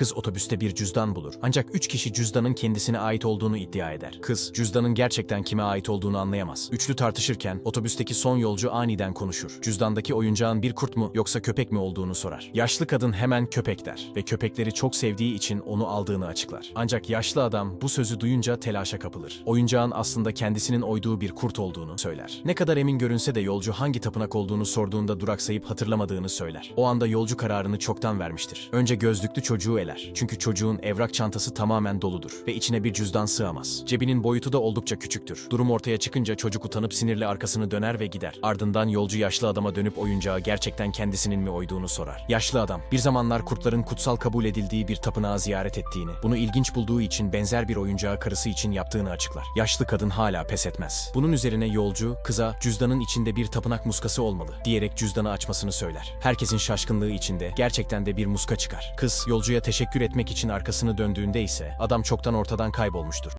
Kız otobüste bir cüzdan bulur. Ancak üç kişi cüzdanın kendisine ait olduğunu iddia eder. Kız cüzdanın gerçekten kime ait olduğunu anlayamaz. Üçlü tartışırken otobüsteki son yolcu aniden konuşur. Cüzdandaki oyuncağın bir kurt mu yoksa köpek mi olduğunu sorar. Yaşlı kadın hemen köpek der ve köpekleri çok sevdiği için onu aldığını açıklar. Ancak yaşlı adam bu sözü duyunca telaşa kapılır. Oyuncağın aslında kendisinin oyduğu bir kurt olduğunu söyler. Ne kadar emin görünse de yolcu hangi tapınak olduğunu sorduğunda duraksayıp hatırlamadığını söyler. O anda yolcu kararını çoktan vermiştir. Önce gözlüklü çocuğu eler. Çünkü çocuğun evrak çantası tamamen doludur ve içine bir cüzdan sığamaz. Cebinin boyutu da oldukça küçüktür. Durum ortaya çıkınca çocuk utanıp sinirle arkasını döner ve gider. Ardından yolcu yaşlı adama dönüp oyuncağı gerçekten kendisinin mi oyduğunu sorar. Yaşlı adam, bir zamanlar kurtların kutsal kabul edildiği bir tapınağı ziyaret ettiğini, bunu ilginç bulduğu için benzer bir oyuncağı karısı için yaptığını açıklar. Yaşlı kadın hala pes etmez. Bunun üzerine yolcu, kıza cüzdanın içinde bir tapınak muskası olmalı diyerek cüzdanı açmasını söyler. Herkesin şaşkınlığı içinde gerçekten de bir muska çıkar. Kız yolcuya teşekkür etmek için arkasını döndüğünde ise adam çoktan ortadan kaybolmuştur.